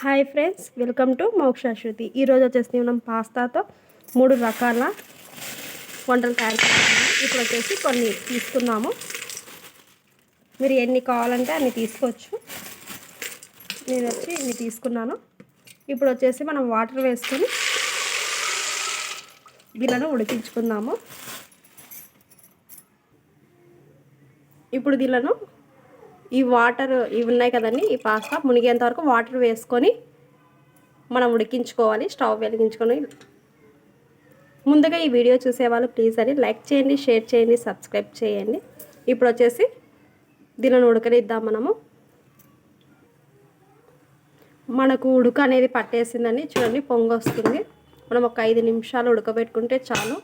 Hi friends welcome to మోక్ష శృతి. ఈరోజు వచ్చేసి మనం పాస్తాతో మూడు రకాల వంటలు తయారు చేస్తున్నాము. ఇప్పుడు వచ్చేసి కొన్ని తీసుకున్నాము. మీరు ఎన్ని కావాలంటే అన్ని తీసుకోవచ్చు. నేను వచ్చి ఇన్ని తీసుకున్నాను. ఇప్పుడు వచ్చేసి మనం వాటర్ వేసుకొని దీనిలో ఉడికించుకుందాము. ఇప్పుడు దీనిలో ఈ వాటర్ ఇవి ఉన్నాయి కదండి ఈ పాస్తా. మునిగేంత వరకు వాటర్ వేసుకొని మనం ఉడికించుకోవాలి స్టవ్ వెలిగించుకొని. ముందుగా ఈ వీడియో చూసేవాళ్ళు ప్లీజ్ అని లైక్ చేయండి షేర్ చేయండి సబ్స్క్రైబ్ చేయండి. ఇప్పుడు వచ్చేసి దీనిని ఉడకనిద్దాం మనము. మనకు ఉడక అనేది పట్టేసిందని చూడండి పొంగొస్తుంది. మనం ఒక ఐదు నిమిషాలు ఉడకబెట్టుకుంటే చాలు.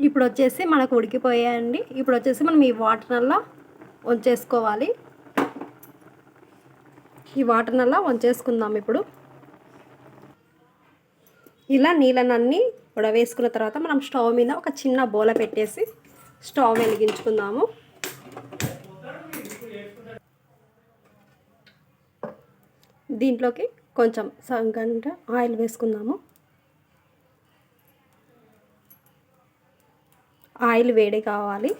ఇప్పుడు వచ్చేసి మనకు ఉడికిపోయాయండి. ఇప్పుడు వచ్చేసి మనం ఈ వాటర్నల్లా వంచేసుకోవాలి. ఈ వాటర్నల్లా వంచేసుకుందాం ఇప్పుడు. ఇలా నీళ్ళనన్నీ ఉడవేసుకున్న తర్వాత మనం స్టవ్ మీద ఒక చిన్న బోల పెట్టేసి స్టవ్ వెలిగించుకుందాము. దీంట్లోకి కొంచెం గంట ఆయిల్ వేసుకుందాము. ఆయిల్ వేడి కావాలి.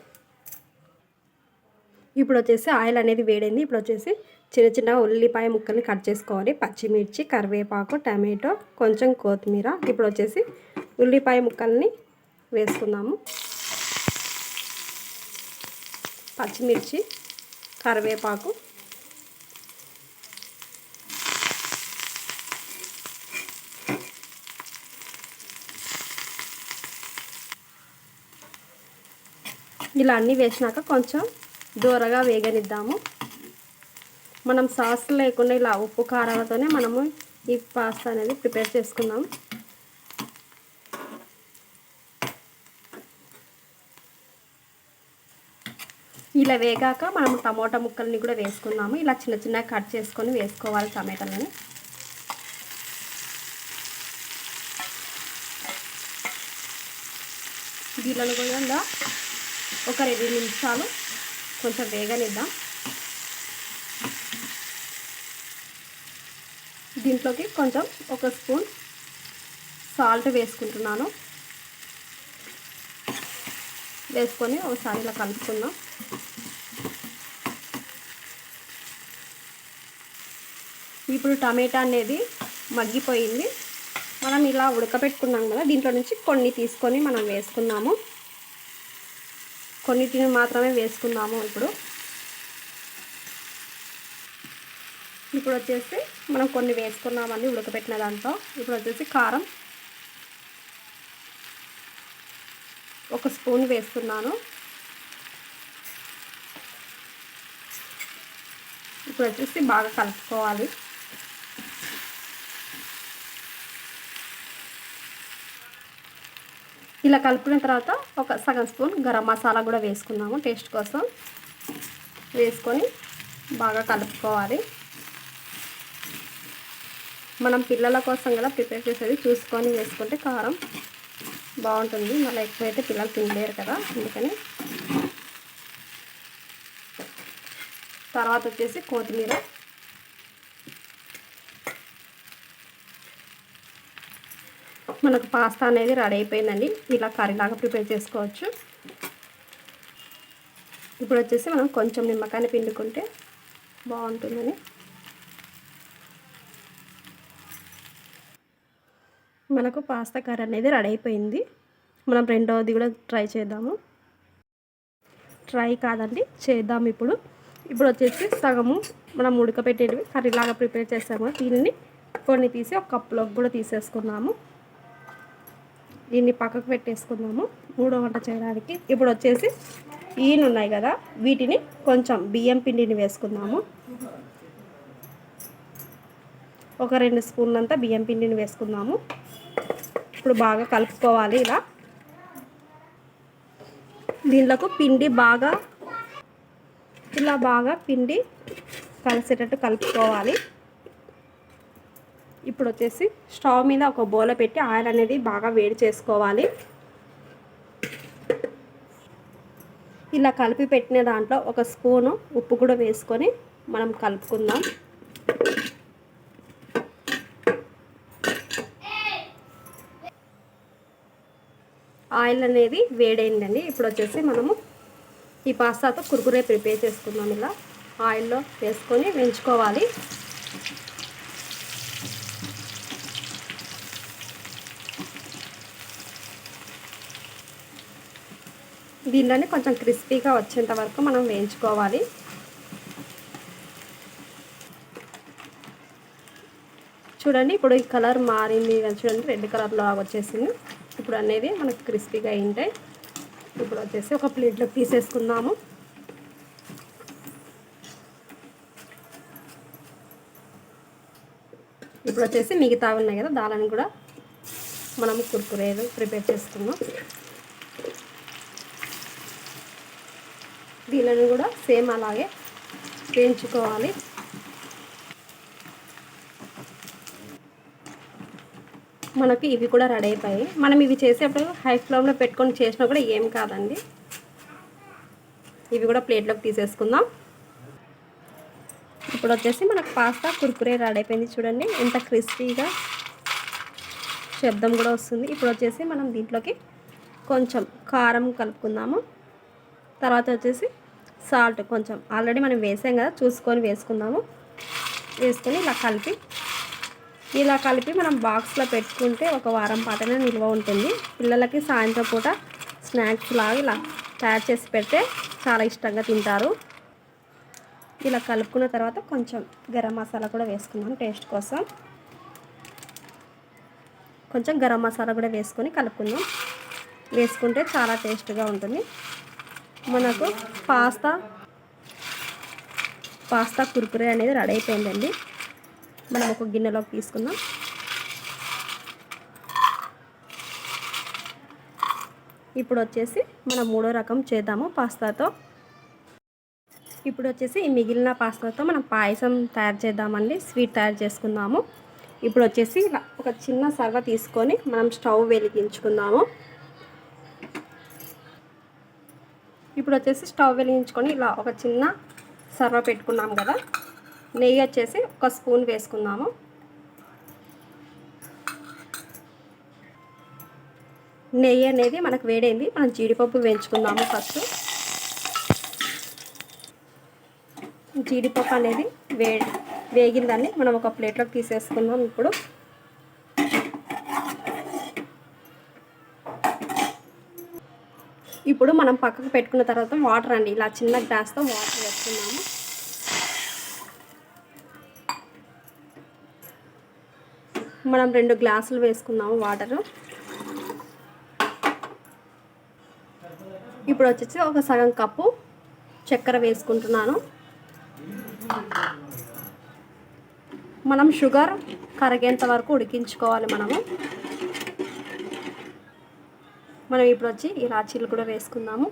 ఇప్పుడు వచ్చేసి ఆయిల్ అనేది వేడైంది. ఇప్పుడు వచ్చేసి చిన్న చిన్న ఉల్లిపాయ ముక్కల్ని కట్ చేసుకోవాలి. పచ్చిమిర్చి కరివేపాకు టమాటో కొంచెం కొత్తిమీర. ఇప్పుడు వచ్చేసి ఉల్లిపాయ ముక్కల్ని వేసుకుందాము. పచ్చిమిర్చి కరివేపాకు ఇలా అన్నీ వేసినాక కొంచెం దూరగా వేగనిద్దాము. మనం సాస్ లేకుండా ఇలా ఉప్పు కారాలతోనే మనము ఈ పాస్తా అనేది ప్రిపేర్ చేసుకుందాం. ఇలా వేగాక మనం టమోటా ముక్కల్ని కూడా వేసుకుందాము. ఇలా చిన్న చిన్నగా కట్ చేసుకొని వేసుకోవాలి టమాటాలని. దీనిలో కూడా ఒక రెండు నిమిషాలు కొంచెం వేగనిద్దాం. దీంట్లోకి కొంచెం ఒక స్పూన్ సాల్ట్ వేసుకుంటున్నాను. వేసుకొని ఒకసారి ఇలా కలుపుకుందాం. ఇప్పుడు టమాటా అనేది మగ్గిపోయింది. మనం ఇలా ఉడకబెట్టుకున్నాం కదా దీంట్లో నుంచి కొన్ని తీసుకొని మనం వేసుకున్నాము. కొన్నిటిని మాత్రమే వేసుకుందాము ఇప్పుడు. ఇప్పుడు వచ్చేసి మనం కొన్ని వేసుకున్నామండి ఉడకబెట్టిన దాంట్లో. ఇప్పుడు వచ్చేసి కారం ఒక స్పూన్ వేస్తున్నాను ఇప్పుడు వచ్చేసి బాగా కలుపుకోవాలి. ఇలా కలుపుకున్న తర్వాత ఒక సగం స్పూన్ గరం మసాలా కూడా వేసుకున్నాము టేస్ట్ కోసం. వేసుకొని బాగా కలుపుకోవాలి. మనం పిల్లల కోసం కదా ప్రిపేర్ చేసేది చూసుకొని వేసుకుంటే కారం బాగుంటుంది. మళ్ళీ ఎక్కువైతే పిల్లలు తినలేరు కదా అందుకని. తర్వాత వచ్చేసి కొత్తిమీర మనకు పాస్తా అనేది రెడీ అయిపోయిందండి. ఇలా కర్రీలాగా ప్రిపేర్ చేసుకోవచ్చు. ఇప్పుడు వచ్చేసి మనం కొంచెం నిమ్మకాయని పిండుకుంటే బాగుంటుందని. మనకు పాస్తా కర్రీ అనేది రెడీ అయిపోయింది. మనం రెండవది కూడా ట్రై చేద్దాము. ట్రై కాదండి చేద్దాం ఇప్పుడు. ఇప్పుడు వచ్చేసి సగము మనం ఉడకపెట్టేటివి కర్రీలాగా ప్రిపేర్ చేస్తాము దీనిని కొన్ని తీసి ఒక కప్పులోకి కూడా తీసేసుకున్నాము. దీన్ని పక్కకు పెట్టేసుకుందాము. మూడో వంట చేయడానికి ఇప్పుడు వచ్చేసి ఈయన ఉన్నాయి కదా వీటిని కొంచెం బియ్యం పిండిని వేసుకుందాము. ఒక రెండు స్పూన్లంతా బియ్యం పిండిని వేసుకుందాము. ఇప్పుడు బాగా కలుపుకోవాలి ఇలా. దీంట్లోకి పిండి బాగా ఇలా బాగా పిండి కలిసేటట్టు కలుపుకోవాలి. ఇప్పుడు వచ్చేసి స్టవ్ మీద ఒక బోల పెట్టి ఆయిల్ అనేది బాగా వేడి చేసుకోవాలి. ఇలా కలిపి పెట్టిన దాంట్లో ఒక స్పూను ఉప్పు కూడా వేసుకొని మనం కలుపుకుందాం. ఆయిల్ అనేది వేడైందండి. ఇప్పుడు వచ్చేసి మనము ఈ పాస్తాతో కురుకురే ప్రిపేర్ చేసుకుందాం ఇలా. ఆయిల్లో వేసుకొని వేయించుకోవాలి. దీనిలోనే కొంచెం క్రిస్పీగా వచ్చేంత వరకు మనం వేయించుకోవాలి. చూడండి ఇప్పుడు ఈ కలర్ మారింది చూడండి రెడ్ కలర్లో వచ్చేసింది. ఇప్పుడు అనేది మనకు క్రిస్పీగా అయింటాయి ఇప్పుడు వచ్చేసి ఒక ప్లేట్లో తీసేసుకుందాము. ఇప్పుడు వచ్చేసి మిగతా ఉన్నాయి కదా దానిని కూడా మనం కుర్కురేలు ప్రిపేర్ చేసుకుందాం. దీనిని కూడా సేమ్ అలాగే వేయించుకోవాలి. మనకి ఇవి కూడా రెడీ అయిపోయాయి. మనం ఇవి చేసేటప్పుడు హై ఫ్లేమ్లో పెట్టుకొని చేసినా కూడా ఏం కాదండి. ఇవి కూడా ప్లేట్లోకి తీసేసుకుందాం. ఇప్పుడు వచ్చేసి మనకు పాస్తా కుర్కురే రెడీ అయిపోయింది చూడండి. ఎంత క్రిస్పీగా శబ్దం కూడా వస్తుంది. ఇప్పుడు వచ్చేసి మనం దీంట్లోకి కొంచెం కారం కలుపుకుందాము. తర్వాత వచ్చేసి సాల్ట్ కొంచెం ఆల్రెడీ మనం వేసాం కదా చూసుకొని వేసుకుందాము. వేసుకొని ఇలా కలిపి ఇలా కలిపి మనం బాక్స్లో పెట్టుకుంటే ఒక వారం పాటనే నిల్వ ఉంటుంది. పిల్లలకి సాయంత్రం పూట స్నాక్స్ లాగా ఇలా తయారు చేసి పెడితే చాలా ఇష్టంగా తింటారు. ఇలా కలుపుకున్న తర్వాత కొంచెం గరం మసాలా కూడా వేసుకుందాం టేస్ట్ కోసం. కొంచెం గరం మసాలా కూడా వేసుకొని కలుపుకుందాం. వేసుకుంటే చాలా టేస్ట్గా ఉంటుంది. మనకు పాస్తా పాస్తా కుర్కురే అనేది రెడీ అయిపోయిందండి. మనం ఒక గిన్నెలోకి తీసుకుందాం. ఇప్పుడు వచ్చేసి మనం మూడో రకం చేద్దాము పాస్తాతో. ఇప్పుడు వచ్చేసి ఈ మిగిలిన పాస్తాతో మనం పాయసం తయారు చేద్దామండి. స్వీట్ తయారు చేసుకుందాము. ఇప్పుడు వచ్చేసి ఒక చిన్న సర్వ తీసుకొని మనం స్టవ్ వెలిగించుకుందాము. ఇప్పుడు వచ్చేసి స్టవ్ వెలిగించుకొని ఇలా ఒక చిన్న సర్వ పెట్టుకున్నాం కదా. నెయ్యి వచ్చేసి ఒక స్పూన్ వేసుకుందాము. నెయ్యి అనేది మనకు వేడైంది. మనం జీడిపప్పు వేయించుకుందాము ఫస్ట్. జీడిపప్పు అనేది వే వేగిందని మనం ఒక ప్లేట్లోకి తీసేసుకుందాం ఇప్పుడు. ఇప్పుడు మనం పక్కకు పెట్టుకున్న తర్వాత వాటర్ అండి ఇలా చిన్న గ్లాస్తో వాటర్ వేస్తున్నాము. మనం రెండు గ్లాసులు వేసుకున్నాము వాటరు. ఇప్పుడు వచ్చేసి ఒక సగం కప్పు చక్కెర వేసుకుంటున్నాను. మనం షుగర్ కరిగేంత వరకు ఉడికించుకోవాలి మనము. మనం ఇప్పుడు వచ్చి ఇలాచీలు కూడా వేసుకుందాము.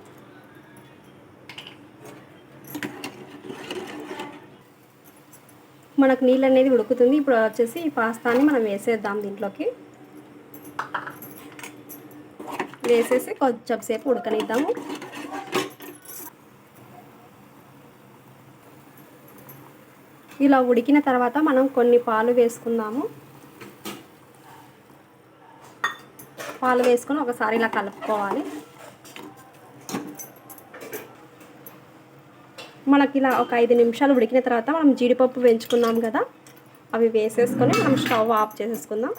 మనకు నీళ్ళు అనేది ఉడుకుతుంది. ఇప్పుడు వచ్చేసి ఈ పాస్తాని మనం వేసేద్దాం దీంట్లోకి. వేసేసి కొంచెం సేపు ఉడకనిద్దాము. ఇలా ఉడికిన తర్వాత మనం కొన్ని పాలు వేసుకుందాము. పాలు వేసుకొని ఒకసారి ఇలా కలుపుకోవాలి. మనకి ఇలా ఒక ఐదు నిమిషాలు ఉడికిన తర్వాత మనం జీడిపప్పు వేయించుకున్నాం కదా అవి వేసేసుకొని మనం స్టవ్ ఆఫ్ చేసేసుకుందాం.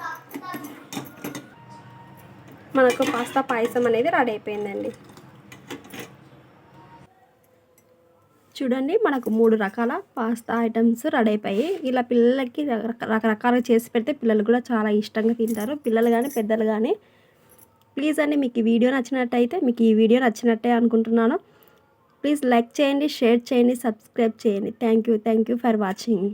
మనకు పాస్తా పాయసం అనేది రెడీ అయిపోయిందండి. చూడండి మనకు మూడు రకాల పాస్తా ఐటమ్స్ రెడీ అయిపోయి ఇలా పిల్లలకి రకరకాలుగా చేసి పెడితే పిల్లలు కూడా చాలా ఇష్టంగా తింటారు. పిల్లలు కానీ పెద్దలు కానీ ప్లీజ్ అండి మీకు ఈ వీడియో నచ్చినట్టయితే మీకు ఈ వీడియో నచ్చినట్టే అనుకుంటున్నాను. ప్లీజ్ లైక్ చేయండి షేర్ చేయండి సబ్స్క్రైబ్ చేయండి. Thank you thank you for watching.